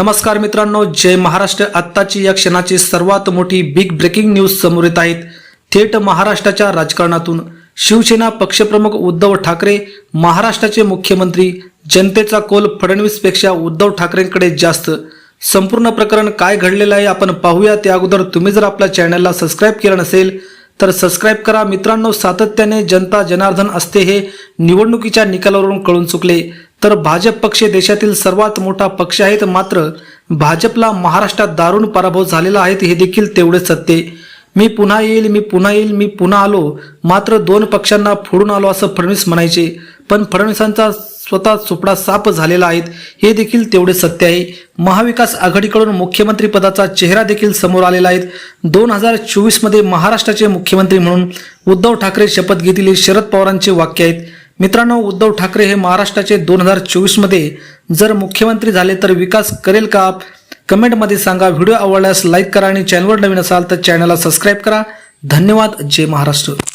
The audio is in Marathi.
नमस्कार मित्रांनो जय महाराष्ट्र. आत्ताची या क्षणाची सर्वात मोठी बिग ब्रेकिंग न्यूज समोर येत आहेत. थेट महाराष्ट्राच्या राजकारणातून. शिवसेना पक्षप्रमुख उद्धव ठाकरे महाराष्ट्राचे मुख्यमंत्री जनतेचा कोल फडणवीसपेक्षा उद्धव ठाकरेंकडे जास्त. संपूर्ण प्रकरण काय घडलेलं आहे आपण पाहूया. त्या अगोदर तुम्ही जर आपल्या चॅनलला सबस्क्राईब केलं नसेल तर सबस्क्राईब करा. मित्रांनो सातत्याने जनता जनार्दन असते हे निवडणुकीच्या निकालावरून कळून चुकले. तर भाजप पक्ष देशातील सर्वात मोठा पक्ष आहेत. मात्र भाजपला महाराष्ट्रात दारुण पराभव झालेला आहे हे देखील तेवढेच सत्य आहे. मी पुन्हा येईल मी पुन्हा येईल मी पुन्हा आलो मात्र दोन पक्षांना फोडून आलो असं फडणवीस म्हणायचे. पण फडणवीसांचा स्वतः सुपडा साप झालेला आहेत हे देखील तेवढे सत्य आहे. महाविकास आघाडीकडून मुख्यमंत्री पदाचा चेहरा देखील समोर आलेला आहे. दोन हजार चोवीसमध्ये महाराष्ट्राचे मुख्यमंत्री म्हणून उद्धव ठाकरे शपथ घेतील हे शरद पवारांचे वाक्य आहेत. मित्रांनो उद्धव ठाकरे हे महाराष्ट्राचे दोन हजार चोवीसमध्ये जर मुख्यमंत्री झाले तर विकास करेल का? कमेंटमध्ये सांगा. व्हिडिओ आवडल्यास लाईक करा आणि चॅनलवर नवीन असाल तर चॅनलला सबस्क्राईब करा. धन्यवाद. जय महाराष्ट्र.